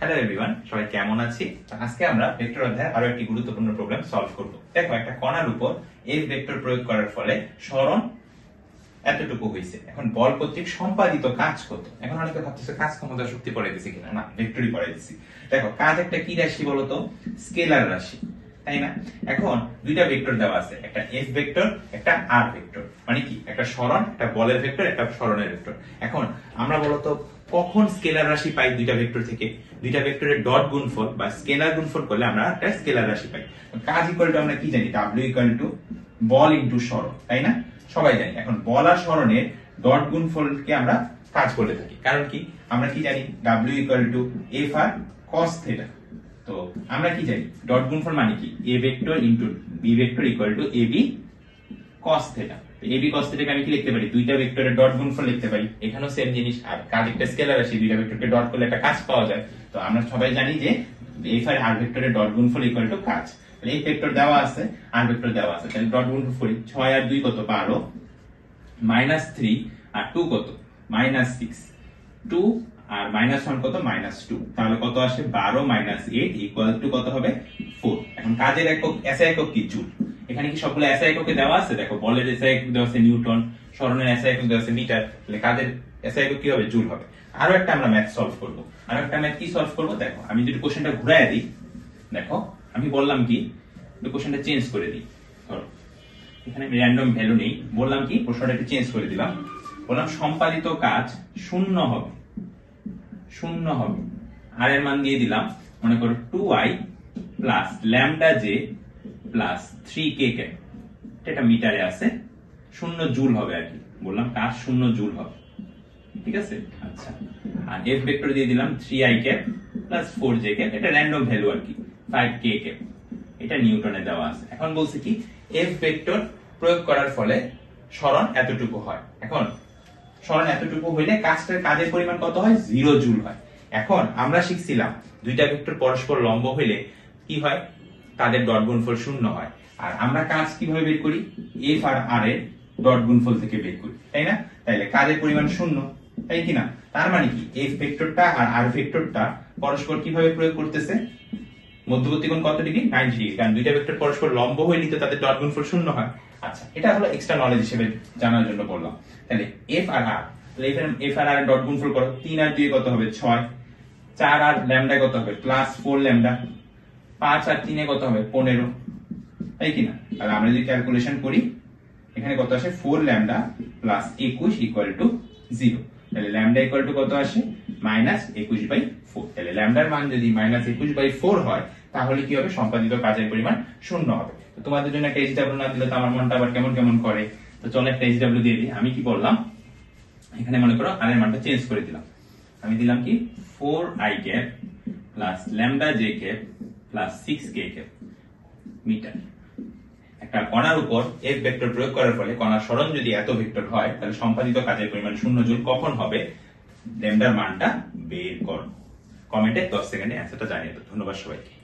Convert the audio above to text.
Hello everyone সবাই কেমন আছি? আজকে আমরা ভেক্টর অধ্যায়ে আরও একটি গুরুত্বপূর্ণ প্রবলেম সলভ করব। দেখো, একটা কণার উপর এফ ভেক্টর প্রয়োগ করার ফলে সরণ এতটুকু হয়েছে। এখন বল কর্তৃক সম্পাদিত কাজ কত? এখন অনেকে ভাবতেছে কাজ ক্ষমতা শক্তি পড়ে দিছি কিনা? না, ভেক্টরই পড়ে দিছি দেখো, কাজ একটা কি রাশি বলতো? স্কেলার রাশি, তাই না? এখন দুইটা ভেক্টর দেওয়া আছে, একটা এফ ভেক্টর, একটা আর ভেক্টর। মানে কি? একটা সরণ একটা বলের ভেক্টর, একটা সরণের ভেক্টর। এখন আমরা বলতো কখন স্কেলার রাশি পাই দুইটা ভেক্টর থেকে? দুইটা ভেক্টরের ডট গুণফল বা স্কেলার গুণফল করলে আমরা একটা স্কেলার রাশি পাই। কাজ ইকুয়াল টু আমরা কি জানি? ডাব্লিউ ইকুয়াল টু বল ইনটু সরণ তাই না? সবাই জানি। এখন বল আর সরণের ডট গুণফলকে আমরা কাজ বলে থাকি। কারণ কি? আমরা কি জানি? W equal to F R cos theta তো আমরা কি জানি? ডট গুণফল মানে কি? A vector into B vector equal to A B cos theta A B cos থিটাকে আমি কি লিখতে পারি? দুইটা ভেক্টরের ডট গুণফল লিখতে পারি। এখানেও সেম জিনিস। আর কাজ একটা স্কেলার রাশি দুইটা ভেক্টরকে ডট করলে একটা কাজ পাওয়া যায়। তো আমরা সবাই জানি যে এফ আর আর ভেক্টরের ডট গুণফল ইকুয়াল টু কাজ। তাহলে এই ভেক্টর দেওয়া আছে আর ভেক্টর দেওয়া আছে। তাহলে ডট গুণফল করি ছয় আর দুই কত? বারো। মাইনাস থ্রি আর টু কত? মাইনাস সিক্স টু আর মাইনাস ওয়ান কত? মাইনাস টু তাহলে কত আসে? বারো মাইনাস এইট ইকুয়াল টু কত হবে? ফোর এখন কাজের একক এসআই একক কি? জুল। এখানে কি সবগুলো এসআই এককে দেওয়া আছে? দেখো, বলের এসআই একক দেওয়া আছে, নিউটন স্মরণের এসআই একক দেওয়া আছে, মিটার। তাহলে কাজের এসআই একক কি হবে? জুল হবে। আরও একটা আমরা ম্যাথ সলভ করব। আরও একটা ম্যাথ কি সলভ করব? দেখো, আমি যদি কোশ্চেনটা ঘুরায় দিই, দেখো, আমি বললাম কি কোশ্চেনটা চেঞ্জ করে দিই। ধরো, এখানে র্যান্ডম ভ্যালু নেই। বললাম কি, প্রশ্নটা একটু চেঞ্জ করে দিলাম। বললাম, সম্পাদিত কাজ শূন্য হবে। শূন্য হবে। আর এর মান দিয়ে দিলাম। মনে করো two I plus lambda J plus three K K এটা মিটারে আছে, শূন্য জুল হবে আর কি। বললাম কাজ শূন্য জুল হবে? ঠিক আছে? আচ্ছা। আর এফ ভেক্টর দিয়ে দিলাম three I cap plus four J cap এটা র্যান্ডম ভ্যালু আর কি ফাইভ কে। ক্যাপ এটা নিউটনে দেওয়া আছে। এখন বলছে কি এফ ভেক্টর প্রয়োগ করার ফলে সরণ এতটুকু হয়। এখন, সরণ এতটুকু হইলে কাজটার কাজের পরিমাণ কত হয়? জিরো জুল হয়। এখন আমরা শিখছিলাম, দুইটা ভেক্টর পরস্পর লম্ব হইলে কি হয়? তাদের ডট গুণফল শূন্য হয়। আর আমরা কাজ কীভাবে বের করি? এফ আর আর এর ডট গুণফল থেকে বের করি, তাই না? তাইলে কাজের পরিমাণ শূন্য, তাই কিনা? তার মানে কি? এফ ভেক্টরটা আর আর ভেক্টরটা পরস্পর কীভাবে প্রয়োগ করতেছে? মধ্যবর্তী কোণ কত ডিগ্রি? 90 ডিগ্রি। কারণ দুইটা ভেক্টর পরস্পর লম্ব হইলে তো তাদের ডট গুণফল শূন্য হয়। আচ্ছা এটা হলো এক্সট্রা নলেজ হিসেবে জানার জন্য বললাম। তাহলে এফ আর আর এফ আর আর ডট গুণফল করো। 3 আর 2 কত হবে? 6 4 আর ল্যামডা কত হবে? Plus 4 lambda. 5 আর 3 এ কত হবে? 15 তাই কিনা তাহলে আমরা যদি ক্যালকুলেশন করি, এখানে কত আসে? Four lambda plus 21 equal to zero তাহলে ল্যামডা ইকুয়াল টু কত আসে? মাইনাস 21 বাই ফোর তাহলে ল্যামডার মান যদি মাইনাস 21 বাই ফোর হয়, তাহলে কি হবে? সম্পাদিত কাজের পরিমাণ শূন্য হবে। তো তোমাদের জন্য একটা এইচডব্লিউ না দিলে তো আমার মনটা আবার কেমন কেমন করে? তো চলো একটা এইচডব্লিউ দিয়ে দিই। আমি কি করলাম? এখানে মনে করো আর এর মানটা চেঞ্জ করে দিলাম। আমি দিলাম কি? Four I cap plus lambda J cap plus six K K metre একটা কণার উপর এর ভেক্টর প্রয়োগ করার ফলে কণার সরণ যদি এত ভেক্টর হয়, তাহলে সম্পাদিত কাজের পরিমাণ শূন্য জুল কখন হবে? ল্যামডার মানটা বের করো। কমেন্টে 10 সেকেন্ডে অ্যান্সারটা জানিয়ে ধন্যবাদ সবাইকে।